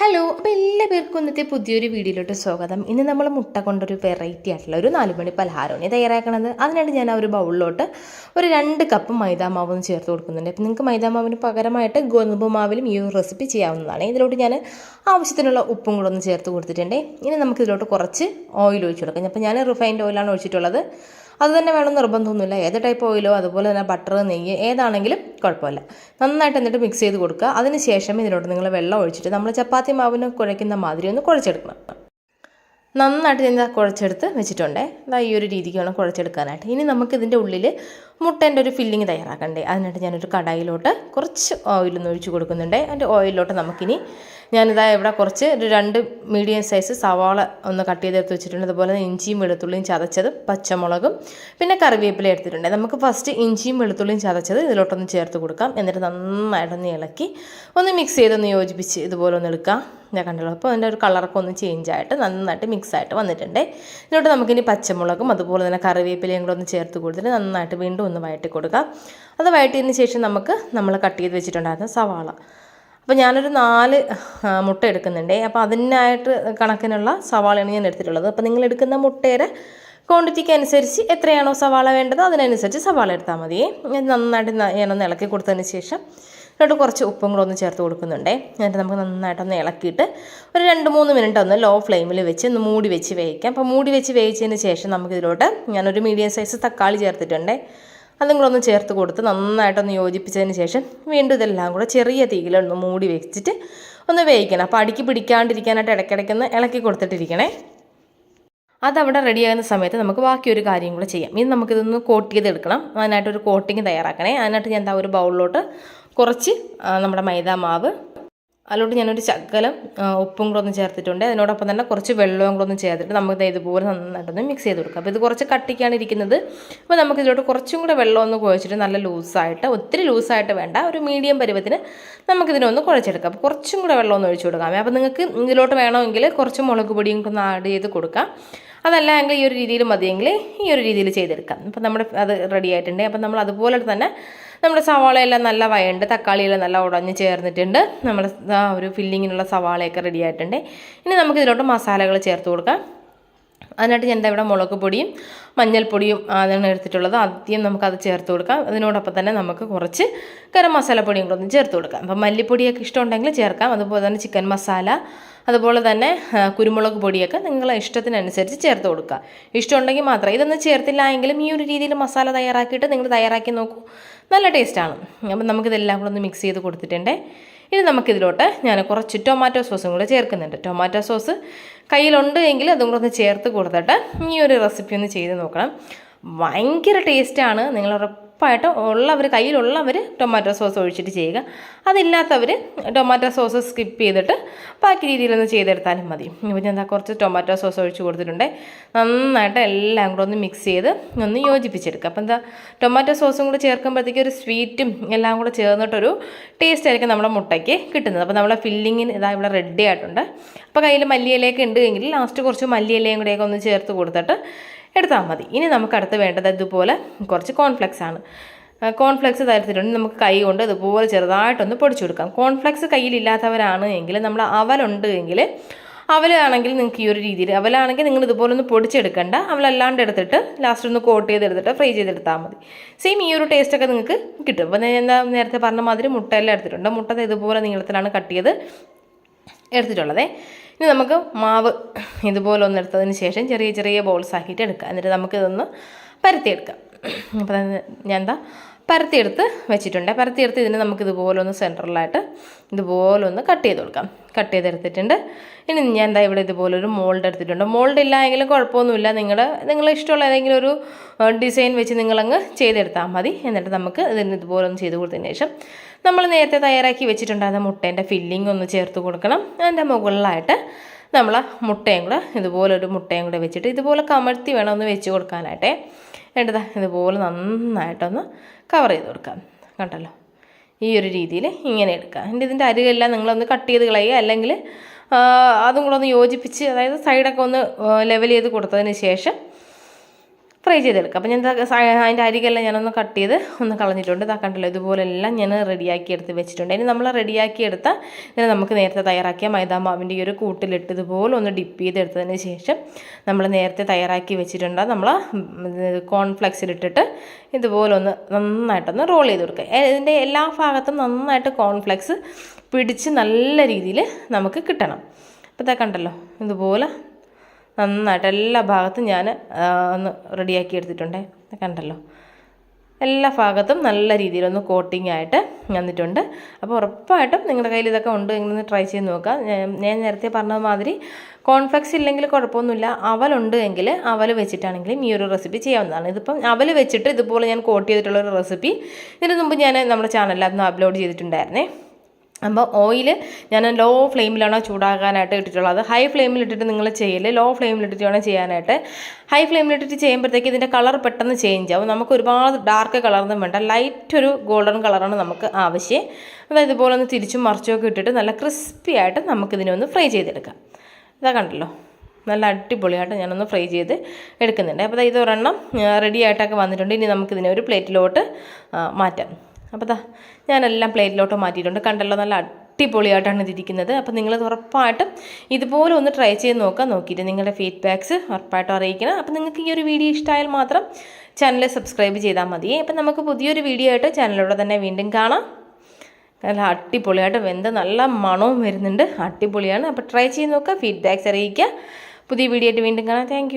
Hello അപ്പോൾ എല്ലാ പേർക്കും ഇന്നത്തെ പുതിയൊരു വീഡിയോയിലോട്ട് സ്വാഗതം. ഇന്ന് നമ്മൾ മുട്ട കൊണ്ടൊരു വെറൈറ്റി ആയിട്ടുള്ള ഒരു നാലുമണി പലഹാരമാണ് തയ്യാറാക്കണത്. അതിനായിട്ട് ഞാൻ ആ ഒരു ബൗളിലോട്ട് ഒരു രണ്ട് കപ്പ് മൈദാ മാവ് ഒന്ന് ചേർത്ത് കൊടുക്കുന്നുണ്ട്. അപ്പം നിങ്ങൾക്ക് മൈദാ മാവിന് പകരമായിട്ട് ഗോതമ്പ് മാവിലും ഈ ഒരു റെസിപ്പി ചെയ്യാവുന്നതാണ്. ഇതിലോട്ട് ഞാൻ ആവശ്യത്തിനുള്ള ഉപ്പും കൂടെ ഒന്ന് ചേർത്ത് കൊടുത്തിട്ടുണ്ട്. ഇനി നമുക്ക് ഇതിലോട്ട് കുറച്ച് ഓയിൽ ഒഴിച്ച് കൊടുക്കാം. അപ്പം ഞാൻ റിഫൈൻഡ് ഓയിലാണ് ഒഴിച്ചിട്ടുള്ളത്. അത് തന്നെ വേണം നിർബന്ധമൊന്നുമില്ല. ഏത് ടൈപ്പ് ഓയിലോ അതുപോലെ തന്നെ ബട്ടർ നെയ്യ് ഏതാണെങ്കിലും കുഴപ്പമില്ല. നന്നായിട്ട് എന്നിട്ട് മിക്സ് ചെയ്ത് കൊടുക്കുക. അതിന് ശേഷം നിങ്ങൾ വെള്ളം ഒഴിച്ചിട്ട് നമ്മൾ ചപ്പാത്തി മാവിന് കുഴയ്ക്കുന്ന മാതിരി ഒന്ന് കുഴച്ചെടുക്കണം. നന്നായിട്ട് ഞാൻ കുഴച്ചെടുത്ത് വെച്ചിട്ടുണ്ടേ. അതാ ഈ ഒരു രീതിക്ക് വേണം കുഴച്ചെടുക്കാനായിട്ട്. ഇനി നമുക്കിതിന്റെ ഉള്ളിൽ മുട്ടേന്റെ ഒരു ഫില്ലിങ് തയ്യാറാക്കണ്ടേ. അതിനായിട്ട് ഞാനൊരു കടായിലോട്ട് കുറച്ച് ഓയിലൊന്ന് ഒഴിച്ച് കൊടുക്കുന്നുണ്ട്. അതിന്റെ ഓയിലിലോട്ട് നമുക്കിനി ഞാനിതാ ഇവിടെ കുറച്ച് ഒരു രണ്ട് മീഡിയം സൈസ് സവാള ഒന്ന് കട്ട് ചെയ്തെടുത്ത് വെച്ചിട്ടുണ്ട്. അതുപോലെ തന്നെ ഇഞ്ചിയും വെളുത്തുള്ളിയും ചതച്ചത് പച്ചമുളകും. പിന്നെ കറിവേപ്പില എടുത്തിട്ടുണ്ട്. നമുക്ക് ഫസ്റ്റ് ഇഞ്ചിയും വെളുത്തുള്ളിയും ചതച്ചത് ഇതിലോട്ടൊന്ന് ചേർത്ത് കൊടുക്കാം. എന്നിട്ട് നന്നായിട്ടൊന്ന് ഇളക്കി ഒന്ന് മിക്സ് ചെയ്തൊന്ന് യോജിപ്പിച്ച് ഇതുപോലെ ഒന്ന് എടുക്കാം. ഞാൻ കണ്ടല്ലോ. അപ്പോൾ അതിന്റെ ഒരു കളറൊക്കെ ഒന്ന് ചേഞ്ച് ആയിട്ട് നന്നായിട്ട് മിക്സ് ആയിട്ട് വന്നിട്ടുണ്ട്. ഇതിലോട്ട് നമുക്കിനി പച്ചമുളകും അതുപോലെ തന്നെ കറിവേപ്പിലയും കൂടെ ഒന്ന് ചേർത്ത് കൊടുത്തിട്ട് നന്നായിട്ട് വീണ്ടും ഒന്ന് വഴറ്റി കൊടുക്കാം. അത് വഴറ്റിയതിന് ശേഷം നമുക്ക് നമ്മൾ കട്ട് ചെയ്ത് വെച്ചിട്ടുണ്ടായിരുന്ന സവാള. അപ്പോൾ ഞാനൊരു നാല് മുട്ട എടുക്കുന്നുണ്ട്. അപ്പോൾ അതിനായിട്ട് കണക്കിനുള്ള സവാളയാണ് ഞാൻ എടുത്തിട്ടുള്ളത്. അപ്പോൾ നിങ്ങൾ എടുക്കുന്ന മുട്ടയുടെ ക്വാണ്ടിറ്റിക്ക് അനുസരിച്ച് എത്രയാണോ സവാള വേണ്ടത് അതിനനുസരിച്ച് സവാള എടുത്താൽ മതി. നന്നായിട്ട് ഞാനൊന്ന് ഇളക്കി കൊടുത്തതിന് ശേഷം എന്നിട്ട് കുറച്ച് ഉപ്പും കൂടെ ഒന്ന് ചേർത്ത് കൊടുക്കുന്നുണ്ടേ. എന്നിട്ട് നമുക്ക് നന്നായിട്ടൊന്ന് ഇളക്കിയിട്ട് ഒരു രണ്ട് മൂന്ന് മിനിറ്റ് ഒന്ന് ലോ ഫ്ലെയിമിൽ വെച്ച് ഒന്ന് മൂടി വെച്ച് വേവിക്കാം. അപ്പോൾ മൂടി വെച്ച് വേവിച്ചതിന് ശേഷം നമുക്കിതിലോട്ട് ഞാനൊരു മീഡിയം സൈസ് തക്കാളി ചേർത്തിട്ടുണ്ടേ. അതും കൂടെ ഒന്ന് ചേർത്ത് കൊടുത്ത് നന്നായിട്ടൊന്ന് യോജിപ്പിച്ചതിന് ശേഷം വീണ്ടും ഇതെല്ലാം കൂടെ ചെറിയ തീയിലൊന്ന് മൂടി വെച്ചിട്ട് ഒന്ന് വേവിക്കണം. അപ്പോൾ അടിക്ക് പിടിക്കാണ്ടിരിക്കാനായിട്ട് ഇടയ്ക്കിടയ്ക്കൊന്ന് ഇളക്കി കൊടുത്തിട്ടിരിക്കണേ. അതവിടെ റെഡിയാകുന്ന സമയത്ത് നമുക്ക് ബാക്കിയൊരു കാര്യം കൂടെ ചെയ്യാം. ഇനി നമുക്കിതൊന്ന് കോട്ട് ചെയ്തെടുക്കണം. അതിനായിട്ടൊരു കോട്ടിങ് തയ്യാറാക്കണേ. അതിനായിട്ട് ഞാൻ എന്താ ഒരു ബൗളിലോട്ട് കുറച്ച് നമ്മുടെ മൈദ മാവ്. അതിലോട്ട് ഞാനൊരു ശകലം ഉപ്പും കൂടെ ഒന്ന് ചേർത്തിട്ടുണ്ട്. അതിനോടൊപ്പം തന്നെ കുറച്ച് വെള്ളവും കൂടെ ഒന്ന് ചേർത്തിട്ട് നമുക്ക് ഇതുപോലെ നന്നായിട്ടൊന്ന് മിക്സ് ചെയ്ത് കൊടുക്കാം. അപ്പോൾ ഇത് കുറച്ച് കട്ടിക്കാണ് ഇരിക്കുന്നത്. അപ്പോൾ നമുക്ക് ഇതിലോട്ട് കുറച്ചും കൂടെ വെള്ളം ഒന്ന് കുഴച്ചിട്ട് നല്ല ലൂസായിട്ട് ഒത്തിരി ലൂസായിട്ട് വേണ്ട ഒരു മീഡിയം പരുവത്തിന് നമുക്കിതിനൊന്ന് കുഴച്ചെടുക്കാം. അപ്പോൾ കുറച്ചും കൂടെ വെള്ളം ഒന്ന് ഒഴിച്ചു കൊടുക്കാം. അപ്പോൾ നിങ്ങൾക്ക് ഇതിലോട്ട് വേണമെങ്കിൽ കുറച്ച് മുളക് പൊടിയും ഒന്ന് ആഡ് ചെയ്ത് കൊടുക്കാം. അതല്ല എങ്കിൽ ഈ ഒരു രീതിയിൽ മതിയെങ്കിൽ ഈ ഒരു രീതിയിൽ ചെയ്തെടുക്കാം. അപ്പോൾ നമ്മുടെ അത് റെഡി ആയിട്ടുണ്ട്. അപ്പം നമ്മൾ അതുപോലെ തന്നെ നമ്മുടെ സവാളയെല്ലാം നല്ല വയണ്ട് തക്കാളിയെല്ലാം നല്ല ഉടഞ്ഞ് ചേർന്നിട്ടുണ്ട്. നമ്മുടെ ഒരു ഫില്ലിങ്ങിനുള്ള സവാളയൊക്കെ റെഡി ആയിട്ടുണ്ട്. ഇനി നമുക്ക് ഇതിലോട്ട് മസാലകൾ ചേർത്ത് കൊടുക്കാം. അതിനായിട്ട് ഞാൻ ഇവിടെ മുളക് പൊടിയും മഞ്ഞൾപ്പൊടിയും അതാണ് എടുത്തിട്ടുള്ളത്. ആദ്യം നമുക്കത് ചേർത്ത് കൊടുക്കാം. അതിനോടൊപ്പം തന്നെ നമുക്ക് കുറച്ച് ഗരം മസാലപ്പൊടിയും കൂടെ ഒന്ന് ചേർത്ത് കൊടുക്കാം. അപ്പം മല്ലിപ്പൊടിയൊക്കെ ഇഷ്ടമുണ്ടെങ്കിൽ ചേർക്കാം. അതുപോലെ തന്നെ ചിക്കൻ മസാല അതുപോലെ തന്നെ കുരുമുളക് പൊടിയൊക്കെ നിങ്ങളെ ഇഷ്ടത്തിനനുസരിച്ച് ചേർത്ത് കൊടുക്കുക. ഇഷ്ടമുണ്ടെങ്കിൽ മാത്രം. ഇതൊന്നും ചേർത്തില്ല എങ്കിലും ഈ ഒരു രീതിയിൽ മസാല തയ്യാറാക്കിയിട്ട് നിങ്ങൾ തയ്യാറാക്കി നോക്കൂ. നല്ല ടേസ്റ്റാണ് അപ്പം നമുക്കിതെല്ലാം കൂടെ ഒന്ന് മിക്സ് ചെയ്ത് കൊടുത്തിട്ടുണ്ട്. ഇനി നമുക്കിതിലോട്ട് ഞാൻ കുറച്ച് ടൊമാറ്റോ സോസും കൂടെ ചേർക്കുന്നുണ്ട്. ടൊമാറ്റോ സോസ് കയ്യിലുണ്ട് എങ്കിൽ അതും കൂടെ ഒന്ന് ചേർത്ത് കൊടുത്തിട്ട് ഈ ഒരു റെസിപ്പി ഒന്ന് ചെയ്ത് നോക്കണം. ഭയങ്കര ടേസ്റ്റാണ് നിങ്ങൾ ഉറപ്പായിട്ടും ഉള്ളവർ കയ്യിലുള്ളവർ ടൊമാറ്റോ സോസ് ഒഴിച്ചിട്ട് ചെയ്യുക. അതില്ലാത്തവർ ടൊമാറ്റോ സോസ് സ്കിപ്പ് ചെയ്തിട്ട് ബാക്കി രീതിയിലൊന്ന് ചെയ്തെടുത്താലും മതി. ഇപ്പോൾ ഞാൻ എന്താ കുറച്ച് ടൊമാറ്റോ സോസ് ഒഴിച്ച് കൊടുത്തിട്ടുണ്ട്. നന്നായിട്ട് എല്ലാം കൂടെ ഒന്ന് മിക്സ് ചെയ്ത് ഒന്ന് യോജിപ്പിച്ചെടുക്കുക. അപ്പോൾ എന്താ ടൊമാറ്റോ സോസും കൂടെ ചേർക്കുമ്പോഴത്തേക്ക് ഒരു സ്വീറ്റും എല്ലാം കൂടെ ചേർന്നിട്ടൊരു ടേസ്റ്റ് ആയിരിക്കും നമ്മുടെ മുട്ടയ്ക്ക് കിട്ടുന്നത്. അപ്പോൾ നമ്മുടെ ഫില്ലിങ്ങിന് ഇതാ ഇവിടെ റെഡി ആയിട്ടുണ്ട്. അപ്പോൾ കയ്യിൽ മല്ലിയിലയൊക്കെ ഉണ്ട് എങ്കിൽ ലാസ്റ്റ് കുറച്ച് മല്ലിയിലയും കൂടെയൊക്കെ ഒന്ന് ചേർത്ത് കൊടുത്തിട്ട് എടുത്താൽ മതി. ഇനി നമുക്ക് അടുത്ത് വേണ്ടത് ഇതുപോലെ കുറച്ച് കോൺഫ്ലെക്സ് ആണ്. കോൺഫ്ലെക്സ് തരത്തിലുണ്ട്. നമുക്ക് കൈ കൊണ്ട് ഇതുപോലെ ചെറുതായിട്ടൊന്ന് പൊടിച്ചു കൊടുക്കാം. കോൺഫ്ലെക്സ് കയ്യിലില്ലാത്തവരാണ് എങ്കിൽ നമ്മൾ അവലുണ്ട് എങ്കിൽ അവലാണെങ്കിൽ നിങ്ങൾക്ക് ഈ ഒരു രീതിയിൽ അവലാണെങ്കിൽ നിങ്ങൾ ഇതുപോലെ ഒന്ന് പൊടിച്ചെടുക്കണ്ട. അവലല്ലാണ്ട് എടുത്തിട്ട് ലാസ്റ്റ് ഒന്ന് കോട്ട് ചെയ്തെടുത്തിട്ട് ഫ്രൈ ചെയ്തെടുത്താൽ മതി. സെയിം ഈ ഒരു ടേസ്റ്റൊക്കെ നിങ്ങൾക്ക് കിട്ടും. അപ്പോൾ ഞാൻ എന്താ നേരത്തെ പറഞ്ഞ മാതിരി മുട്ടയെല്ലാം എടുത്തിട്ടുണ്ട്. മുട്ട ഇതുപോലെ നീളത്തിലാണ് കട്ട് ചെയ്ത് എടുത്തിട്ടുള്ളത്. ഇനി നമുക്ക് മാവ് ഇതുപോലെ ഒന്ന് എടുത്തതിന് ശേഷം ചെറിയ ചെറിയ ബോൾസ് ആക്കിയിട്ട് എടുക്കുക എന്നിട്ട് നമുക്കിതൊന്ന് പരത്തിയെടുക്കാം. അപ്പോൾ ഞാൻ എന്താ പരത്തിയെടുത്ത് വെച്ചിട്ടുണ്ട്. പരത്തിയെടുത്ത് ഇതിന് നമുക്ക് ഇതുപോലെ ഒന്ന് സെന്ററിലായിട്ട് ഇതുപോലെ കട്ട് ചെയ്ത് കൊടുക്കാം. കട്ട് ചെയ്തെടുത്തിട്ടുണ്ട് ഇനി ഞാൻ എന്താ ഇവിടെ ഇതുപോലെ ഒരു മോൾഡ് എടുത്തിട്ടുണ്ട്. മോൾഡ് ഇല്ലായെങ്കിലും കുഴപ്പമൊന്നുമില്ല. നിങ്ങൾ നിങ്ങൾ ഇഷ്ടമുള്ള ഏതെങ്കിലും ഒരു ഡിസൈൻ വെച്ച് നിങ്ങളങ്ങ് ചെയ്തെടുത്താൽ മതി. എന്നിട്ട് നമുക്ക് ഇതിന് ഇതുപോലെ ഒന്ന് ചെയ്ത് കൊടുത്തതിന് ശേഷം നമ്മൾ നേരത്തെ തയ്യാറാക്കി വെച്ചിട്ടുണ്ടായിരുന്ന മുട്ടേന്റെ ഫില്ലിംഗ് ഒന്ന് ചേർത്ത് കൊടുക്കണം. അതിന്റെ മുകളിലായിട്ട് നമ്മൾ മുട്ടയും കൂടെ ഇതുപോലൊരു മുട്ടയും കൂടെ വെച്ചിട്ട് ഇതുപോലെ കമഴ്ത്തി വേണം ഒന്ന് വെച്ച് കൊടുക്കാനായിട്ടേ. വേണ്ടതാ ഇതുപോലെ നന്നായിട്ടൊന്ന് കവർ ചെയ്ത് കൊടുക്കാം. കണ്ടല്ലോ? ഈ ഒരു രീതിയിൽ ഇങ്ങനെ എടുക്കുക എന്റെ ഇതിന്റെ അരികെല്ലാം നിങ്ങളൊന്ന് കട്ട് ചെയ്ത് കളയുക. അല്ലെങ്കിൽ അതും കൂടെ ഒന്ന് യോജിപ്പിച്ച് അതായത് സൈഡൊക്കെ ഒന്ന് ലെവൽ ചെയ്ത് കൊടുത്തതിന് ശേഷം ഫ്രൈ ചെയ്തെടുക്കുക അപ്പോൾ ഞാൻ അതിന്റെ അരികെല്ലാം ഞാനൊന്ന് കട്ട് ചെയ്ത് ഒന്ന് കളഞ്ഞിട്ടുണ്ട്. ഇതാ കണ്ടല്ലോ ഇതുപോലെല്ലാം ഞാൻ റെഡിയാക്കി എടുത്ത് വെച്ചിട്ടുണ്ട്. ഇനി നമ്മൾ റെഡിയാക്കി എടുത്ത ഇതിനെ നമുക്ക് നേരത്തെ തയ്യാറാക്കിയ മൈദാ മാവിന്റെ ഈ ഒരു കൂട്ടിലിട്ട് ഇതുപോലെ ഒന്ന് ഡിപ്പ് ചെയ്തെടുത്തതിന് ശേഷം നമ്മൾ നേരത്തെ തയ്യാറാക്കി വെച്ചിട്ടുണ്ട്. നമ്മൾ കോൺഫ്ലെക്സിലിട്ടിട്ട് ഇതുപോലെ ഒന്ന് നന്നായിട്ടൊന്ന് റോൾ ചെയ്ത് കൊടുക്കുക ഇതിന്റെ എല്ലാ ഭാഗത്തും നന്നായിട്ട് കോൺഫ്ലെക്സ് പിടിച്ച് നല്ല രീതിയിൽ നമുക്ക് കിട്ടണം. അപ്പോൾ ഇതാ കണ്ടല്ലോ ഇതുപോലെ നന്നായിട്ട് എല്ലാ ഭാഗത്തും ഞാൻ ഒന്ന് റെഡിയാക്കി എടുത്തിട്ടുണ്ട്. കണ്ടല്ലോ. എല്ലാ ഭാഗത്തും നല്ല രീതിയിലൊന്ന് കോട്ടിംഗ് ആയിട്ട് വന്നിട്ടുണ്ട്. അപ്പോൾ ഉറപ്പായിട്ടും നിങ്ങളുടെ കയ്യിൽ ഇതൊക്കെ ഉണ്ട്. ഇങ്ങനെ ട്രൈ ചെയ്ത് നോക്കുക. ഞാൻ- നേരത്തെ പറഞ്ഞ മാതിരി കോൺഫ്ലെക്സ് ഇല്ലെങ്കിൽ കുഴപ്പമൊന്നുമില്ല. അവലുണ്ട് എങ്കിൽ അവൽ വെച്ചിട്ടാണെങ്കിലും ഈ ഒരു റെസിപ്പി ചെയ്യാവുന്നതാണ്. ഇതിപ്പം അവൽ വെച്ചിട്ട് ഇതുപോലെ ഞാൻ കോട്ട് ചെയ്തിട്ടുള്ള ഒരു റെസിപ്പി ഇതിന് മുമ്പ് ഞാൻ നമ്മുടെ ചാനലിൽ അന്ന് അപ്ലോഡ് ചെയ്തിട്ടുണ്ടായിരുന്നേ. അപ്പോൾ ഓയിൽ ഞാൻ ലോ ഫ്ലെയിമിലാണ് ചൂടാകാനായിട്ട് ഇട്ടിട്ടുള്ളത്. ഹൈ ഫ്ലെയിമിൽ ഇട്ടിട്ട് നിങ്ങൾ ചെയ്യൽ. ലോ ഫ്ലെയിമിൽ ഇട്ടിട്ട് വേണം ചെയ്യാനായിട്ട്. ഹൈ ഫ്ലെയിമിൽ ഇട്ടിട്ട് ചെയ്യുമ്പോഴത്തേക്ക് ഇതിന്റെ കളർ പെട്ടെന്ന് ചേഞ്ച് ആവും. നമുക്ക് ഒരുപാട് ഡാർക്ക് കളറൊന്നും വേണ്ട. ലൈറ്റ് ഒരു ഗോൾഡൻ കളറാണ് നമുക്ക് ആവശ്യം. അപ്പോൾ ഇതുപോലെ ഒന്ന് തിരിച്ചും മറിച്ചുമൊക്കെ ഇട്ടിട്ട് നല്ല ക്രിസ്പി ആയിട്ട് നമുക്കിതിനെ ഒന്ന് ഫ്രൈ ചെയ്തെടുക്കാം. ഇതാ കണ്ടല്ലോ. നല്ല അടിപൊളിയായിട്ട് ഞാനൊന്ന് ഫ്രൈ ചെയ്ത് എടുക്കുന്നുണ്ട്. അപ്പോൾ ഇതൊരെണ്ണം റെഡി ആയിട്ടൊക്കെ വന്നിട്ടുണ്ട്. ഇനി നമുക്കിതിനെ ഒരു പ്ലേറ്റിലോട്ട് മാറ്റാം. അപ്പോൾ ദാ ഞാനെല്ലാം പ്ലേറ്റിലോട്ട് മാറ്റിയിട്ടുണ്ട്. കണ്ടല്ലോ നല്ല അടിപൊളിയായിട്ടാണ് ഇതിരിക്കുന്നത്. അപ്പോൾ നിങ്ങൾ ഉറപ്പായിട്ടും ഇതുപോലെ ഒന്ന് ട്രൈ ചെയ്ത് നോക്കാം നോക്കിയിട്ട് നിങ്ങളുടെ ഫീഡ്ബാക്ക്സ് ഉറപ്പായിട്ടും അറിയിക്കണം. അപ്പോൾ നിങ്ങൾക്ക് ഈ ഒരു വീഡിയോ ഇഷ്ടമായാൽ മാത്രം ചാനൽ സബ്സ്ക്രൈബ് ചെയ്താൽ മതി. അപ്പോൾ നമുക്ക് പുതിയൊരു വീഡിയോ ആയിട്ട് ചാനലിലൂടെ തന്നെ വീണ്ടും കാണാം. നല്ല അടിപൊളിയായിട്ട് വെന്ത് നല്ല മണവും വരുന്നുണ്ട്. അടിപൊളിയാണ്. അപ്പോൾ ട്രൈ ചെയ്ത് നോക്കുക ഫീഡ്ബാക്ക്സ് അറിയിക്കുക. പുതിയ വീഡിയോ ആയിട്ട് വീണ്ടും കാണാം. താങ്ക്